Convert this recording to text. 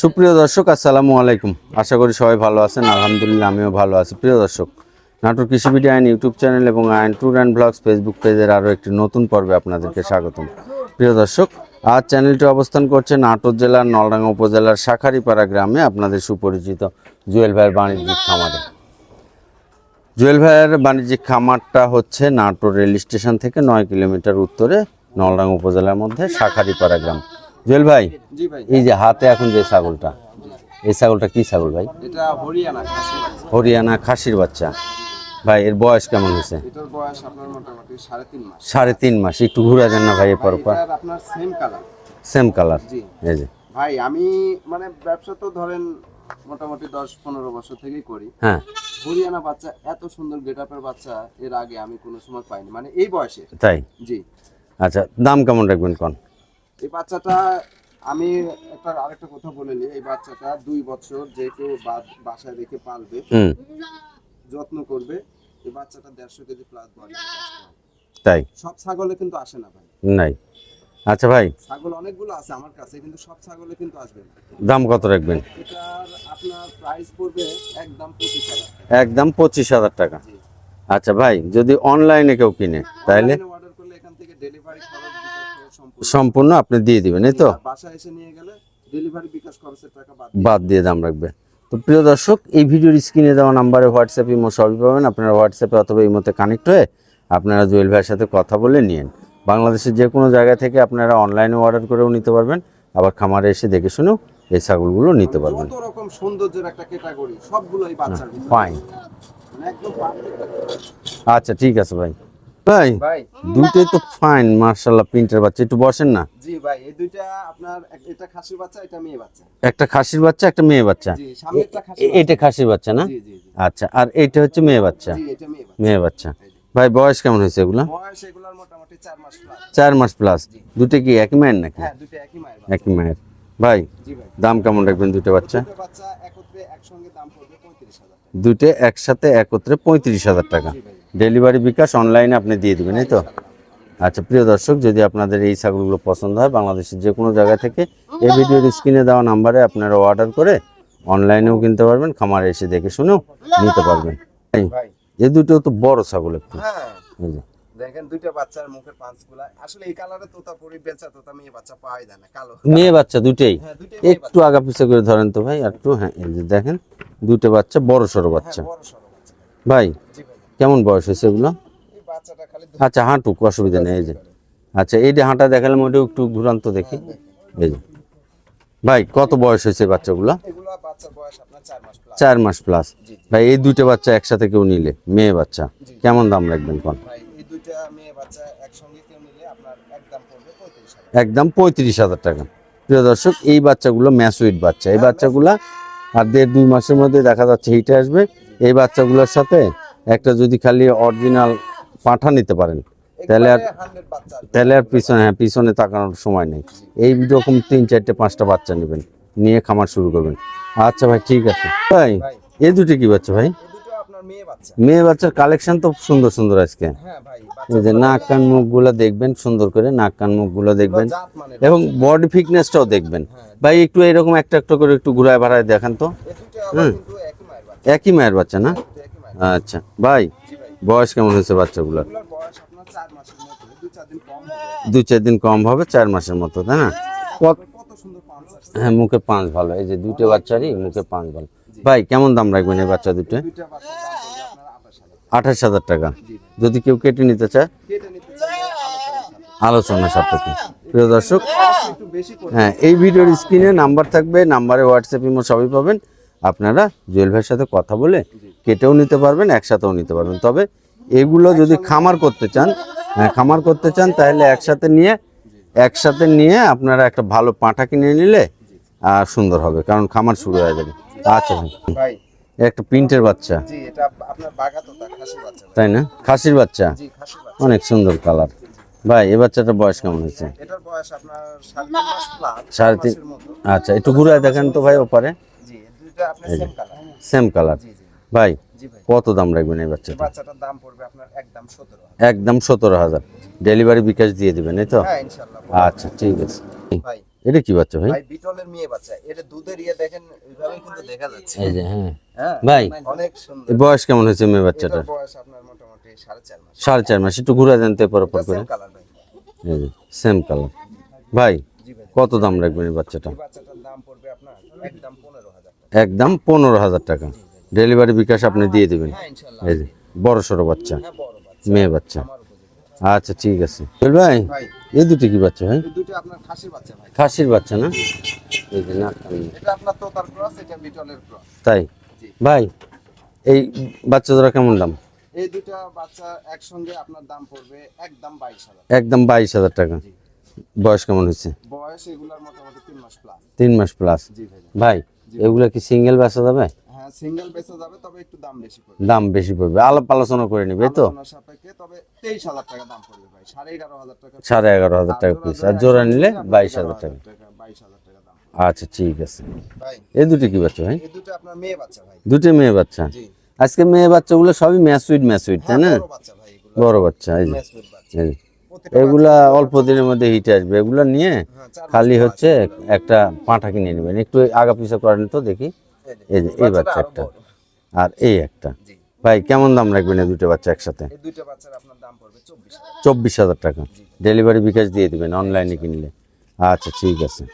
সুপ্রিয় দর্শক, আসসালামু আলাইকুম। আশা করি সবাই ভালো আছেন। আলহামদুলিল্লাহ, আমিও ভালো আছি। প্রিয় দর্শক, নাটোর কৃষি বিডি আইন ইউটিউব চ্যানেল এবং আইন ট্যুর অ্যান্ড ব্লগস ফেসবুক পেজের আরও একটি নতুন পর্বে আপনাদেরকে স্বাগতম। প্রিয় দর্শক, আজ চ্যানেলটি অবস্থান করছে নাটোর জেলার নলডাঙ্গা উপজেলার শাখারিপাড়া গ্রামে আপনাদের সুপরিচিত জুয়েল ভাইয়ের বাণিজ্যিক খামারে। জুয়েল ভাইয়ের বাণিজ্যিক খামারটা হচ্ছে নাটোর রেল স্টেশন থেকে নয় কিলোমিটার উত্তরে নলডাঙ্গা উপজেলার মধ্যে শাখারিপাড়া গ্রাম। জুয়েল ভাই? জি ভাই। এই যে হাতে এখন যে ছাগলটা এই ছাগলটা কি ছাগল ভাই? হরিয়ানা হরিয়ানা খাসির বাচ্চা। ভাই এর বয়স কেমন হয়েছে? বয়স আপনার মোটামুটি সাড়ে তিন মাস। একটু ঘুরে যান না ভাই এরপর সেম কালার এই যে। ভাই আমি মানে ব্যবসা তো ধরেন মোটামুটি দশ পনেরো বছর থেকেই করি। হ্যাঁ। হরিয়ানা বাচ্চা এত সুন্দর গেট আপের বাচ্চা এর আগে আমি কোনো সময় পাইনি। মানে এই বয়সে। তাই? জি। আচ্ছা দাম কেমন রাখবেন কোন? এই বাচ্চাটা আমি একটা আরেকটা কথা বলে নিই। এই বাচ্চাটা দুই বছর যে কেউ বাসায় রেখে পালবে যত্ন করবে এই বাচ্চাটা দেড়শো কেজি প্লাস বডি তাই? সব ছাগলে কিন্তু আসে না ভাই। নাই। আচ্ছা ভাই। ছাগল অনেকগুলো আছে আমার কাছে কিন্তু সব ছাগলে কিন্তু আসবে না। দাম কত রাখবেন? এটার আপনার প্রাইস পড়বে একদম পঁচিশ হাজার একদম পঁচিশ হাজার টাকা। আচ্ছা ভাই যদি অনলাইনে কেউ কিনে তাহলে অর্ডার করলে এখান থেকে ডেলিভারি খরচ সম্পূর্ণ। আপনি দিয়ে দিবেন এই তো? আর এসে নিয়ে গেলে ডেলিভারি বিকাশ খরচের টাকা বাদ দিয়ে দাম রাখবে। তো প্রিয় দর্শক এই ভিডিওর স্ক্রিনে দেওয়া নাম্বারে হোয়াটসঅ্যাপ ইমো সবই পাবেন। আপনারা হোয়াটসঅ্যাপে অথবা ইমোতে কানেক্ট হয়ে আপনারা জুয়েল ভাইয়ের সাথে কথা বলে নিন। বাংলাদেশের যে কোনো জায়গা থেকে আপনারা অনলাইনে অর্ডার করেও নিতে পারবেন। আবার খামারে এসে দেখে শুনেও এই ছাগলগুলো নিতে পারবেন। যত রকম সৌন্দর্যের একটা ক্যাটাগরি সবগুলোই বাচ্চার ফাইন মানে। আচ্ছা ঠিক আছে ভাই। ভাই ভাই। দুটোই তো ফাইন মার্শাল্লাহ প্রিন্টের বাচ্চা একটু বসেন না। জি ভাই এই দুইটা আপনার এটা খাসির বাচ্চা এটা মেয়ে বাচ্চা। একটা খাসির বাচ্চা একটা মেয়ে বাচ্চা। জি সামনেরটা খাসি এটা খাসির বাচ্চা। না? জি জি আচ্ছা আর এইটা হচ্ছে মেয়ে বাচ্চা। জি এটা মেয়ে বাচ্চা। মেয়ে বাচ্চা। ভাই বয়স কেমন হয়েছে এগুলা? বয়স এগুলোর মোটামুটি চার মাস প্লাস চার মাস প্লাস দুটো কি একই মায়ের নাকি? হ্যাঁ দুটো একই মায়ের একই মায়ের। ভাই জি ভাই। দাম কেমন রাখবেন দুটো বাচ্চা? দুটো বাচ্চা একত্রে একসঙ্গে দাম পড়বে পঁয়ত্রিশ হাজার দুটো একসাথে একত্রে পঁয়ত্রিশ হাজার টাকা। জি ভাই। ডেলিভারি বিকাশ অনলাইনে আপনি দিয়ে দেবেন এই তো? আচ্ছা প্রিয় দর্শক যদি আপনাদের এই ছাগলগুলো পছন্দ হয় বাংলাদেশের যে কোনো জায়গা থেকে এই ভিডিওর স্ক্রিনে দেওয়া নাম্বারে আপনারা অর্ডার করে অনলাইনেও কিনতে পারবেন খামারে এসে দেখে শুনেও নিতে পারবেন। এই, দুটো তো বড় ছাগল একটু। হ্যাঁ। দেখেন দুইটা বাচ্চার মুখের পাঁচগুলা। আসলে এই কালারে তোতা পরি বেচা তোতা মেয়ে বাচ্চা পাওয়াই যায় না কালো। মেয়ে বাচ্চা দুটেই হ্যাঁ একটু আগা পিছে করে ধরেন তো ভাই একটু হ্যাঁ এই যে দেখেন দুটো বাচ্চা বড় সড়ো বাচ্চা। হ্যাঁ বড় সরো বাচ্চা। ভাই। কেমন বয়স হয়েছে এগুলো? আচ্ছা হাঁটুক অসুবিধা নেই এই যে। আচ্ছা এই যে হাঁটা দেখালাম ওটা একটু ঘুরান্ত দেখি। এই যে। ভাই কত বয়স হয়েছে বাচ্চাগুলো? চার মাস প্লাস ভাই এই দুটো বাচ্চা একসাথে কেউ নিলে মেয়ে বাচ্চা কেমন দাম রাখবেন কোন? দুইটা একদম পঁয়ত্রিশ হাজার। একদম পঁয়ত্রিশ হাজার টাকা। প্রিয় দর্শক এই বাচ্চাগুলো ম্যাসুইট বাচ্চা। এই বাচ্চাগুলো আর দেড় দুই মাসের মধ্যে দেখা যাচ্ছে হিটে আসবে। এই বাচ্চাগুলোর সাথে একটা যদি খালি অরিজিনাল পাঠা নিতে পারেন তাহলে আর-। তাহলে আর পিছনে হ্যাঁ পিছনে তাকানোর সময় নেই। এই রকম তিন চারটে পাঁচটা বাচ্চা নেবেন নিয়ে খামার শুরু করবেন। আচ্ছা ভাই ঠিক আছে। ভাই এই দুটো কি বাচ্চা ভাই? মেয়ে বাচ্চার কালেকশন তো সুন্দর সুন্দর আজকে। হ্যাঁ এই যে নাক কান মুখগুলো দেখবেন সুন্দর করে নাক কান মুখগুলো দেখবেন। এবং বডি ফিটনেসটাও দেখবেন। হ্যাঁ। ভাই একটু এরকম একটা একটা করে একটু ঘুরায় ভাড়ায় দেখান তো। কিন্তু একই মায়ের বাচ্চা না? আচ্ছা ভাই বয়স কেমন হয়েছে বাচ্চাগুলোর? দু চার দিন কম হবে চার মাসের মতো তাই না? হ্যাঁ মুখে পাঁচ ভালো এই যে দুটো বাচ্চারই মুখে পাঁচ ভালো। ভাই কেমন দাম রাখবেন এই বাচ্চা দুটো? আঠাশ হাজার টাকা। যদি কেউ কেটে নিতে চায়? আলোচনা সাপেক্ষে। প্রিয় দর্শক হ্যাঁ এই ভিডিওর স্ক্রিনে নাম্বার থাকবে নাম্বারে হোয়াটসঅ্যাপ ইমো সবই পাবেন। আপনারা জুয়েল ভাইয়ের সাথে কথা বলে কেটেও নিতে পারবেন একসাথেও নিতে পারবেন। তবে এগুলো যদি খামার করতে চান হ্যাঁ খামার করতে চান তাহলে একসাথে নিয়ে একসাথে নিয়ে আপনারা একটা ভালো পাঁঠা কিনে নিলে আর সুন্দর হবে কারণ খামার শুরু হয়ে যাবে। আচ্ছা ভাই। একটা প্রিন্টের বাচ্চা। তাই না? খাসির বাচ্চা? অনেক সুন্দর কালার। ভাই এ বাচ্চাটার বয়স কেমন হয়েছে? সাড়ে তিন আচ্ছা একটু ঘুরে দেখেন তো ভাই ওপারে। সেম কালার ভাই কত দাম রাখবেন এই বাচ্চাটা? বাচ্চাটার দাম পড়বে আপনার একদম সতেরো একদম সতেরো হাজার। ডেলিভারি বিকাশ দিয়ে দিবেন এই তো? হ্যাঁ আচ্ছা ঠিক আছে। ভাই। এটা কি বাচ্চা ভাই? ভাই বিটলের মেয়ে বাচ্চা। এটা দুধের ইয়ে দেখেন এইভাবেই কিন্তু দেখা যাচ্ছে। এই যে হ্যাঁ। হ্যাঁ ভাই অনেক সুন্দর। বয়স কেমন হয়েছে মেয়ে বাচ্চাটার? বয়স আপনার মোটামুটি সাড়ে চার মাস। সাড়ে চার মাস একটু ঘুরে দেন তো পর পর করে সেম কালার ভাই। কত দাম রাখবেন এই বাচ্চাটা? বাচ্চাটার দাম পড়বে আপনার একদম পনেরো হাজার টাকা। একদম পনেরো হাজার টাকা। ডেলিভারি বিকাশ আপনি দিয়ে দেবেন। হ্যাঁ এই যে বড় সড়ো বাচ্চা হ্যাঁ বাচ্চা। মেয়ে বাচ্চা। আচ্ছা ঠিক আছে। চল ভাই এই দুটি কি বাচ্চা ভাই? খাসির বাচ্চা বাচ্চা না? এই যে ক্রস তাই? ভাই এই বাচ্চা জোড়া কেমন দাম? এই দুটা বাচ্চা একসঙ্গে আপনার দাম পড়বে একদম বাইশ হাজার একদম বাইশ হাজার টাকা। বয়স কেমন হয়েছে? বয়স এগুলার মোটামুটি তিন মাস প্লাস তিন মাস প্লাস জি ভাই। ভাই এগুলা কি সিঙ্গেল বেচা যাবে? হ্যাঁ সিঙ্গেল বেচা যাবে তবে একটু দাম বেশি পড়বে। দাম বেশি পড়বে। আলাপ আলোচনা করে নিবে তো? সাপেক্ষে তবে তেইশ হাজার টাকা দাম পড়বে ভাই। সাড়ে এগারো হাজার টাকা সাড়ে এগারো হাজার টাকা পিস আর জোড়া নিলে বাইশ হাজার টাকা। বাইশ হাজার টাকা দাম। আচ্ছা ঠিক আছে। ভাই এই দুটি কি বাচ্চা ভাই? এই দুটো আপনার মেয়ে বাচ্চা ভাই। দুটি মেয়ে বাচ্চা? জি। আজকে মেয়ে বাচ্চাগুলো সবই ম্যাসুইট ম্যাসুইট তাই না? হ্যাঁ, বড় বাচ্চা ভাই এগুলো। বড় বাচ্চা এই যে। এগুলা অল্প দিনের মধ্যে হিটে আসবে। এগুলা নিয়ে হ্যাঁ, খালি হচ্ছে একটা পাঁঠা কিনে নেবেন। একটু আগা পিছা করেন তো দেখি। এই যে, এই বাচ্চা একটা। আর এই একটা। ভাই কেমন দাম রাখবেন এই দুটো বাচ্চা একসাথে? এই দুইটা বাচ্চার আপনার দাম পড়বে চব্বিশ হাজার। টাকা। ডেলিভারি বিকাশ দিয়ে দিবেন অনলাইনে কিনলে। আচ্ছা ঠিক আছে।